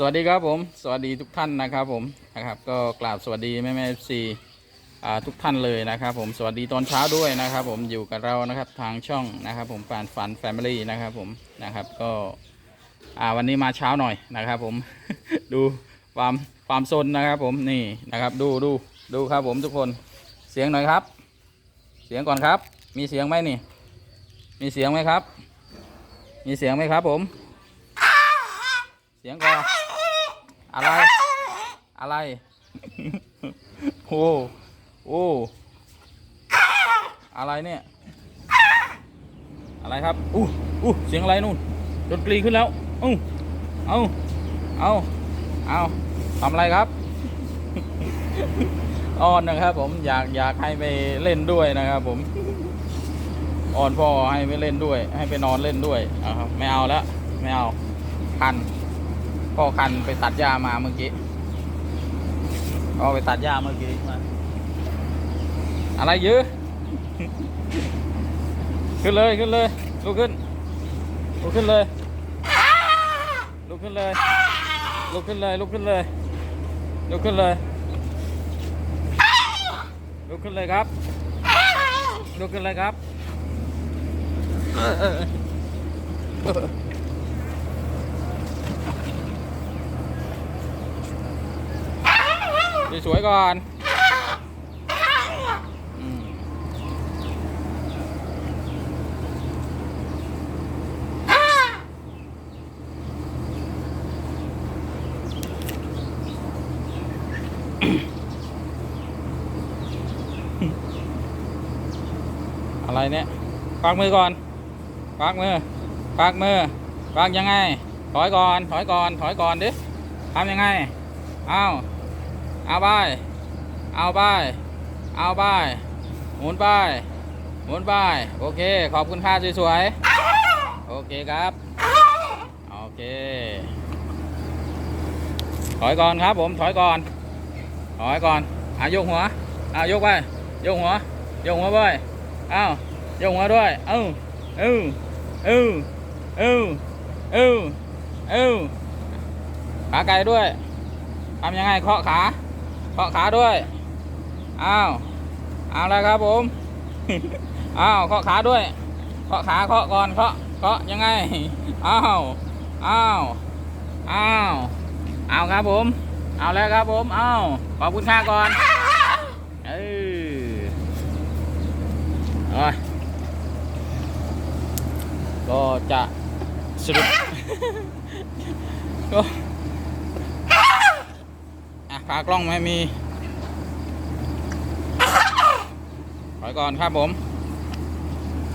สวัสดีครับผม สวัสดีทุกท่านนะครับผมนะครับ ก็กราบสวัสดีแม่แม่ซีทุกท่านเลยนะครับ ผมสวัสดีตอนเช้าด้วยนะครับ ผมอยู่กับเรานะครับทางช่องนะครับ ผมฟานฟันแฟมิลี่นะครับ ผมนะครับก็วันนี้มาเช้าหน่อยนะครับ ผมดูความความซนนะครับผมนี่นะครับ ดูดูดูครับผมทุกคนเสียงหน่อยครับ เสียงก่อนครับ มีเสียงไหมนี่ มีเสียงไหมครับ มีเสียงไหมครับ ผม เสียงก่อน อะไร อะไร โอ้โอ้อะไรเนี่ย อะไรครับ อู้อู้เสียงอะไรนู่น ดนตรีขึ้นแล้วอู้เอาเอาเอาทำอะไรครับอ้อนนะครับ ผมอยากอยากให้ไปเล่นด้วยนะครับ ผมอ้อนพ่อให้ไปเล่นด้วย ให้ไปนอนเล่นด้วยเอาครับไม่เอาแล้วไม่เอาคัน พ่อคันไปตัดหญ้ามาเมื่อกี้พ่อไปตัดหญ้าเมื่อกี้มาอะไรยื้อขึ้นเลยขึ้นเลยลุกขึ้นลุกขึ้นเลยลุกขึ้นเลยลุกขึ้นเลยลุกขึ้นเลยลุกขึ้นเลยลุกขึ้นเลยครับลุกขึ้นเลยครับเออเออเออ สวยๆก่อนอืมอะไรเนี่ยปากมือก่อนปากมือปากมือปากยังไง ถอยก่อน ถอยก่อน ถอยก่อนดิทำยังไงเอาว เอาไป เอาไป เอาไป หมุนไป หมุนไป โอเค ขอบคุณค่าสวยๆ โอเคครับ โอเค ถอยก่อนครับผม ถอยก่อน ถอยก่อนอายกหัวอายกไปยกหัวยกหัวไปเอายกหัวด้วยเอ้าเอ้าเอ้าเอ้าเอ้าเอ้าขาไก่ด้วยทำยังไงเคาะขา เคาะขาด้วย อ้าว เอาแล้วครับผม อ้าวเคาะขาด้วย เคาะขาเคาะก่อนเคาะเคาะยังไง อ้าว อ้าว อ้าว เอาครับผม เอาแล้วครับผมเอาขอบคุณค่าก่อน เออโอ้ยก็จะสรุปก็ ขากล้องไม่มี ถอยก่อนครับผม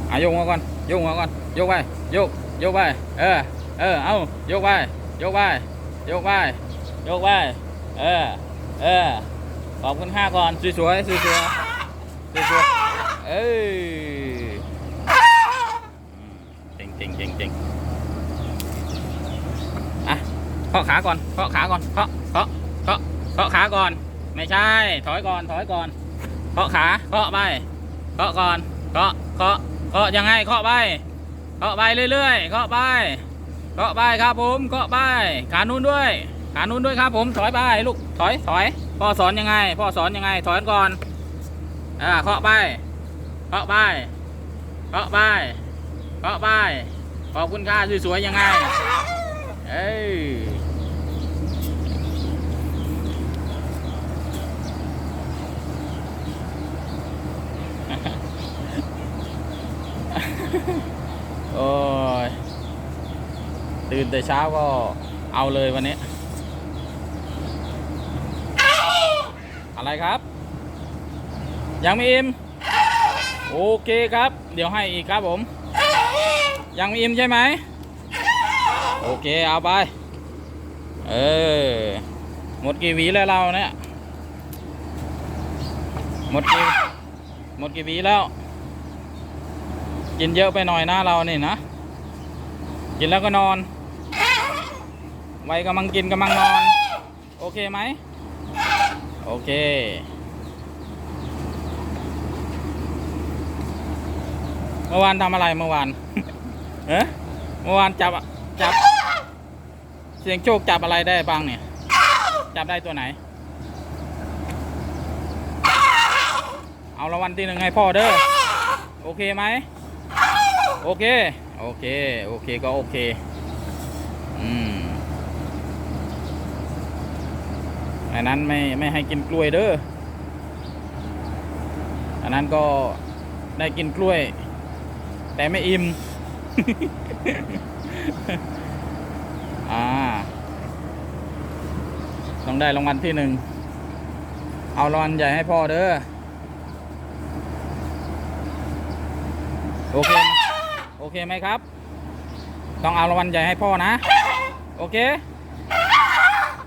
อะยกหัวก่อนยกหัวก่อนยกไปยกยกไปเออเออเอายกไปยกไปยกไปยกไปเออเออขอบคุณค่าก่อนสวยๆสวยๆสวยๆสวยเอ้ยเจ๋งเจ๋งเจ๋งเจ๋งอะเคาะขาก่อนเคาะขาก่อนเคาะเคาะเคาะ เคาะขาก่อน ไม่ใช่ ถอยก่อน ถอยก่อน เคาะขา เคาะไป เคาะก่อน เคาะ เคาะ เคาะยังไง เคาะไป เคาะไปเรื่อยๆ เคาะไป เคาะไปครับผม เคาะไป ขานู้นด้วย ขานู้นด้วยครับผม ถอยไปลูก ถอย ถอย พ่อสอนยังไง พ่อสอนยังไง ถอยก่อน อ่า เคาะไป เคาะไป เคาะไป เคาะไป ขอบคุณค่าสวยๆยังไง เอ้ย โอ้ยตื่นแต่เช้าก็เอาเลยวันนี้ อะไรครับ ยังไม่อิ่มโอเคครับ เดี๋ยวให้อีกครับผม ยังไม่อิ่มใช่ไหม โอเคเอาไป เออ หมดกี่หวีแล้วเราเนี่ย หมดกี่หมดกี่หวีแล้ว กินเยอะไปหน่อยนะเรานี่นะ กินแล้วก็นอน ไว้กำลังกินกำลังนอน โอเคไหม โอเค เมื่อวานทำอะไรเมื่อวานเอ๊ะเมื่อวานจับจับ เสียงโชคจับอะไรได้บ้างเนี่ย จับได้ตัวไหน เอารางวัลที่หนึ่งให้พ่อเด้อ โอเคไหม โอเค โอเค โอเคก็โอเค อืมอันนั้นไม่ไม่ให้กินกล้วยเด้อ อันนั้นก็ได้กินกล้วย แต่ไม่อิ่ม อ่า ต้องได้รางวัลที่หนึ่ง เอารางวัลใหญ่ให้พ่อเด้อ โอเค โอเคไหมครับ ต้องเอารางวัลใหญ่ให้พ่อนะ โอเค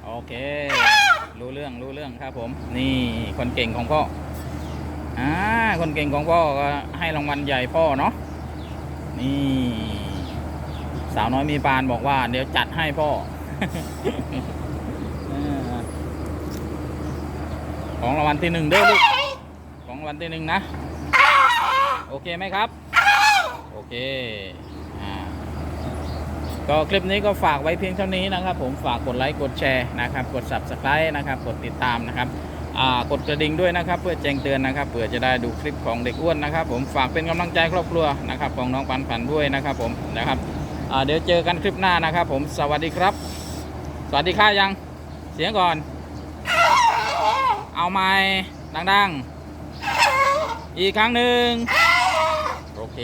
โอเค รู้เรื่องรู้เรื่องครับผม นี่คนเก่งของพ่อ อ่า คนเก่งของพ่อก็ให้รางวัลใหญ่พ่อเนาะ นี่ สาวน้อยมีปานบอกว่า เดี๋ยวจัดให้พ่อของรางวัลที่หนึ่งเด้อลูก ของรางวัลที่หนึ่งนะ โอเคไหมครับ โอเคอ่าก็คลิปนี้ก็ฝากไว้เพียงเท่านี้นะครับ ผมฝากกดไลค์กดแชร์นะครับ กด subscribe นะครับ กดติดตามนะครับอ่ากดกระดิ่งด้วยนะครับเพื่อแจ้งเตือนนะครับเผื่อจะได้ดูคลิปของเด็กอ้วนนะครับ ผมฝากเป็นกำลังใจครอบครัวนะครับของน้องปันปันด้วยนะครับผมนะครับอ่าเดี๋ยวเจอกันคลิปหน้านะครับ ผมสวัสดีครับ สวัสดีค่ะยังเสียงก่อน เอาไม้ดังๆ อีกครั้งหนึ่งโอเค